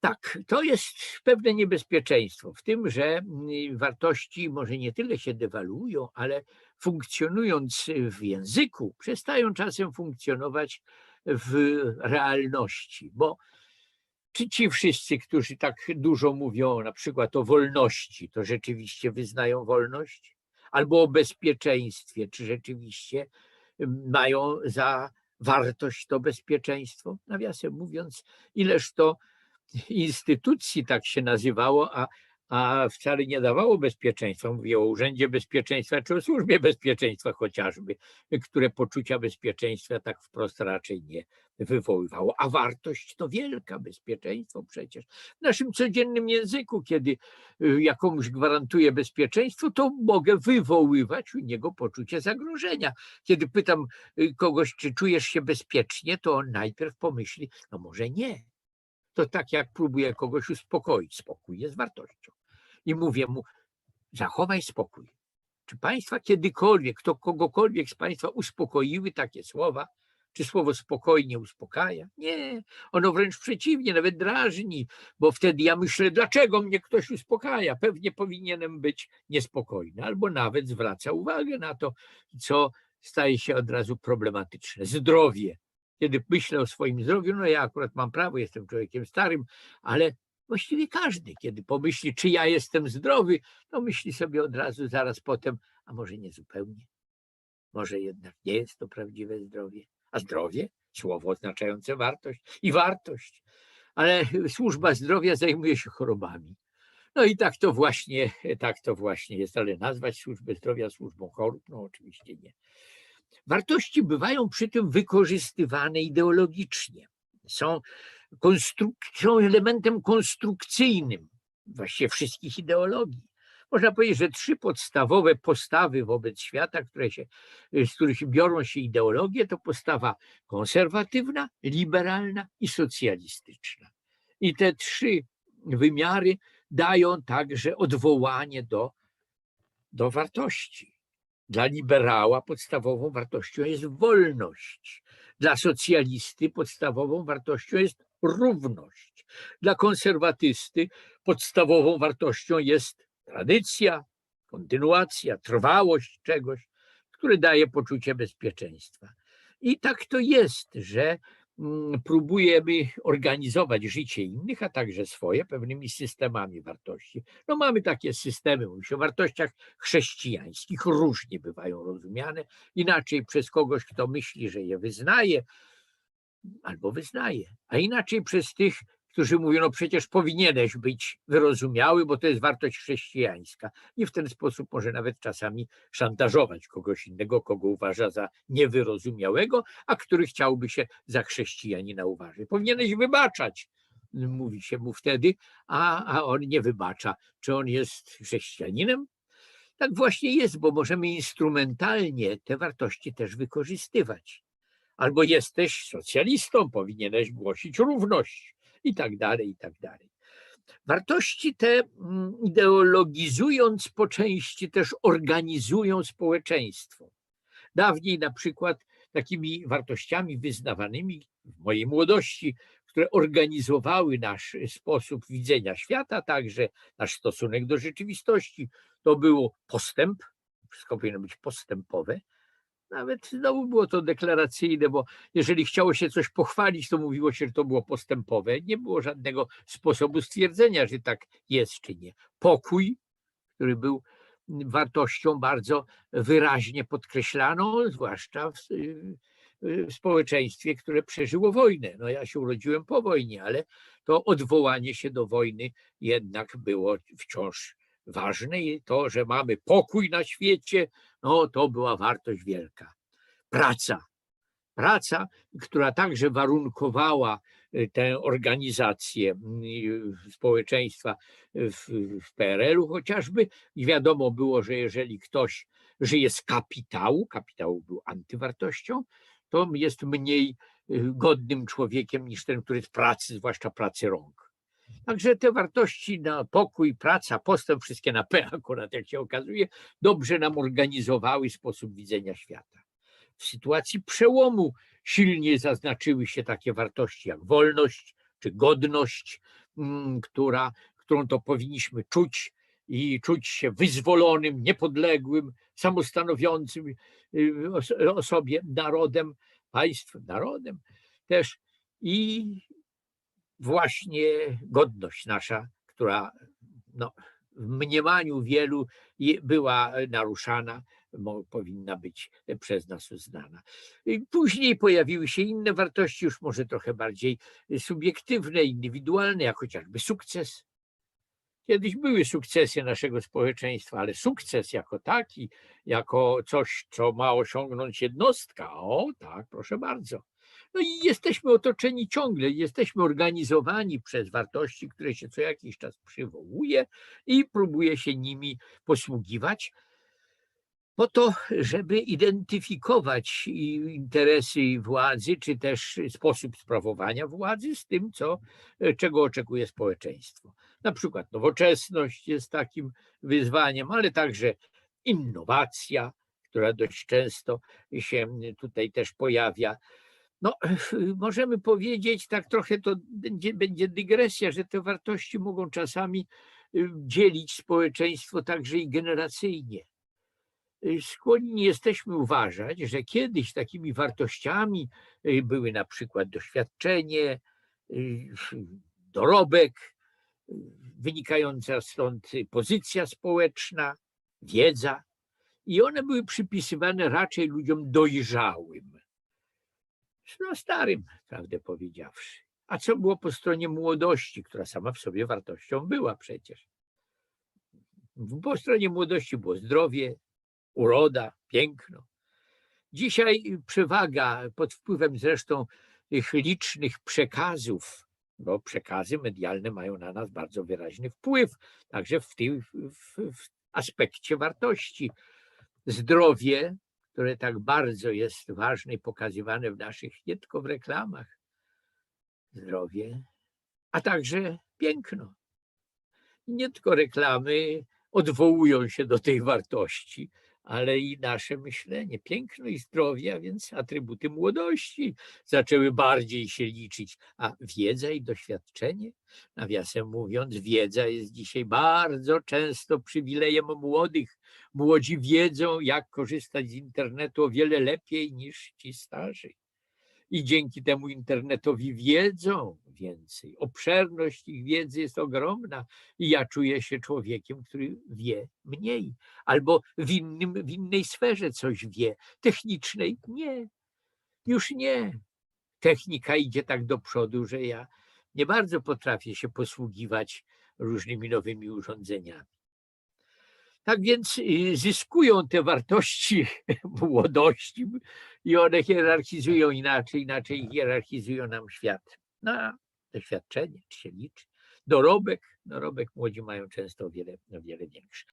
Tak, to jest pewne niebezpieczeństwo w tym, że mm, wartości może nie tyle się dewaluują, ale funkcjonując w języku, przestają czasem funkcjonować w realności, bo czy ci wszyscy, którzy tak dużo mówią na przykład o wolności, to rzeczywiście wyznają wolność? Albo o bezpieczeństwie, czy rzeczywiście mm, mają za wartość to bezpieczeństwo? Nawiasem mówiąc, ileż to instytucji tak się nazywało, a, a wcale nie dawało bezpieczeństwa. Mówię o Urzędzie Bezpieczeństwa czy o Służbie Bezpieczeństwa chociażby, które poczucia bezpieczeństwa tak wprost raczej nie wywoływało. A wartość to wielka bezpieczeństwo przecież. W naszym codziennym języku, kiedy y, jakąś gwarantuję bezpieczeństwo, to mogę wywoływać u niego poczucie zagrożenia. Kiedy pytam y, kogoś, czy czujesz się bezpiecznie, to on najpierw pomyśli, no może nie, to tak jak próbuję kogoś uspokoić. Spokój jest wartością. I mówię mu, zachowaj spokój. Czy państwa kiedykolwiek, kto kogokolwiek z państwa uspokoiły takie słowa? Czy słowo spokojnie uspokaja? Nie, ono wręcz przeciwnie, nawet drażni, bo wtedy ja myślę, dlaczego mnie ktoś uspokaja? Pewnie powinienem być niespokojny, albo nawet zwraca uwagę na to, co staje się od razu problematyczne. Zdrowie kiedy myślę o swoim zdrowiu, no ja akurat mam prawo, jestem człowiekiem starym, ale właściwie każdy, kiedy pomyśli, czy ja jestem zdrowy, to myśli sobie od razu zaraz potem, a może nie zupełnie. Może jednak nie jest to prawdziwe zdrowie. A zdrowie, słowo oznaczające wartość i wartość. Ale służba zdrowia zajmuje się chorobami. No i tak to właśnie, tak to właśnie jest, ale nazwać służbę zdrowia służbą chorób, no oczywiście nie. Wartości bywają przy tym wykorzystywane ideologicznie. Są, są elementem konstrukcyjnym właściwie wszystkich ideologii. Można powiedzieć, że trzy podstawowe postawy wobec świata, które się, z których biorą się ideologie, to postawa konserwatywna, liberalna i socjalistyczna. I te trzy wymiary dają także odwołanie do, do wartości. Dla liberała podstawową wartością jest wolność. Dla socjalisty podstawową wartością jest równość. Dla konserwatysty podstawową wartością jest tradycja, kontynuacja, trwałość czegoś, które daje poczucie bezpieczeństwa. I tak to jest, że próbujemy organizować życie innych, a także swoje pewnymi systemami wartości. No mamy takie systemy, mówię o wartościach chrześcijańskich, różnie bywają rozumiane, inaczej przez kogoś, kto myśli, że je wyznaje, albo wyznaje, a inaczej przez tych, którzy mówią, no przecież powinieneś być wyrozumiały, bo to jest wartość chrześcijańska. I w ten sposób może nawet czasami szantażować kogoś innego, kogo uważa za niewyrozumiałego, a który chciałby się za chrześcijanina uważać. Powinieneś wybaczać, mówi się mu wtedy, a, a on nie wybacza. Czy on jest chrześcijaninem? Tak właśnie jest, bo możemy instrumentalnie te wartości też wykorzystywać. Albo jesteś socjalistą, powinieneś głosić równość i tak dalej, i tak dalej. Wartości te mm, ideologizując po części też organizują społeczeństwo. Dawniej na przykład takimi wartościami wyznawanymi w mojej młodości, które organizowały nasz sposób widzenia świata, także nasz stosunek do rzeczywistości, to było postęp, wszystko powinno być postępowe, nawet znowu było to deklaracyjne, bo jeżeli chciało się coś pochwalić, to mówiło się, że to było postępowe. Nie było żadnego sposobu stwierdzenia, że tak jest czy nie. Pokój, który był wartością bardzo wyraźnie podkreślaną, zwłaszcza w, w społeczeństwie, które przeżyło wojnę. No ja się urodziłem po wojnie, ale to odwołanie się do wojny jednak było wciąż ważne i to, że mamy pokój na świecie, no to była wartość wielka. Praca. Praca, która także warunkowała y, tę organizację y, społeczeństwa w, w PRL-u chociażby. I wiadomo było, że jeżeli ktoś żyje z kapitału, kapitał był antywartością, to jest mniej y, godnym człowiekiem niż ten, który z pracy, zwłaszcza pracy rąk. Także te wartości na pokój, praca, postęp, wszystkie na P akurat, jak się okazuje, dobrze nam organizowały sposób widzenia świata. W sytuacji przełomu silnie zaznaczyły się takie wartości jak wolność czy godność, mm, która, którą to powinniśmy czuć i czuć się wyzwolonym, niepodległym, samostanowiącym y, os- o sobie narodem, państwem, narodem też i właśnie godność nasza, która no, w mniemaniu wielu była naruszana, powinna być przez nas uznana. Później pojawiły się inne wartości, już może trochę bardziej subiektywne, indywidualne, jak chociażby sukces. Kiedyś były sukcesy naszego społeczeństwa, ale sukces jako taki, jako coś, co ma osiągnąć jednostka, o tak, proszę bardzo. No i jesteśmy otoczeni ciągle, jesteśmy organizowani przez wartości, które się co jakiś czas przywołuje i próbuje się nimi posługiwać po to, żeby identyfikować interesy władzy, czy też sposób sprawowania władzy z tym, co, e, czego oczekuje społeczeństwo. Na przykład nowoczesność jest takim wyzwaniem, ale także innowacja, która dość często się tutaj też pojawia. No, możemy powiedzieć, tak trochę to będzie, będzie dygresja, że te wartości mogą czasami y, dzielić społeczeństwo także i generacyjnie. Y, Skłonni jesteśmy uważać, że kiedyś takimi wartościami y, były na przykład doświadczenie, dorobek, wynikająca stąd pozycja społeczna, wiedza, i one były przypisywane raczej ludziom dojrzałym no starym, prawdę powiedziawszy. A co było po stronie młodości, która sama w sobie wartością była przecież? Po stronie młodości było zdrowie, uroda, piękno. Dzisiaj przewaga pod wpływem zresztą tych licznych przekazów, bo przekazy medialne mają na nas bardzo wyraźny wpływ, także w tym w, w aspekcie wartości. Zdrowie które tak bardzo jest ważne i pokazywane w naszych, nie tylko w reklamach, zdrowie, a także piękno. Nie tylko reklamy odwołują się do tej wartości, ale i nasze myślenie. Piękno i zdrowie, a więc atrybuty młodości zaczęły bardziej się liczyć, a wiedza i doświadczenie, nawiasem mówiąc, wiedza jest dzisiaj bardzo często przywilejem młodych. Młodzi wiedzą, jak korzystać z internetu o wiele lepiej niż ci starzy. I dzięki temu internetowi wiedzą więcej. Obszerność ich wiedzy jest ogromna i ja czuję się człowiekiem, który wie mniej, albo w, innym, w innej sferze coś wie. Technicznej nie, już nie. Technika idzie tak do przodu, że ja nie bardzo potrafię się posługiwać różnymi nowymi urządzeniami. Tak więc y, zyskują te wartości młodości i one hierarchizują inaczej, inaczej hierarchizują nam świat. No, a doświadczenie, czy się liczy. Dorobek, dorobek młodzi mają często o wiele, o wiele większy.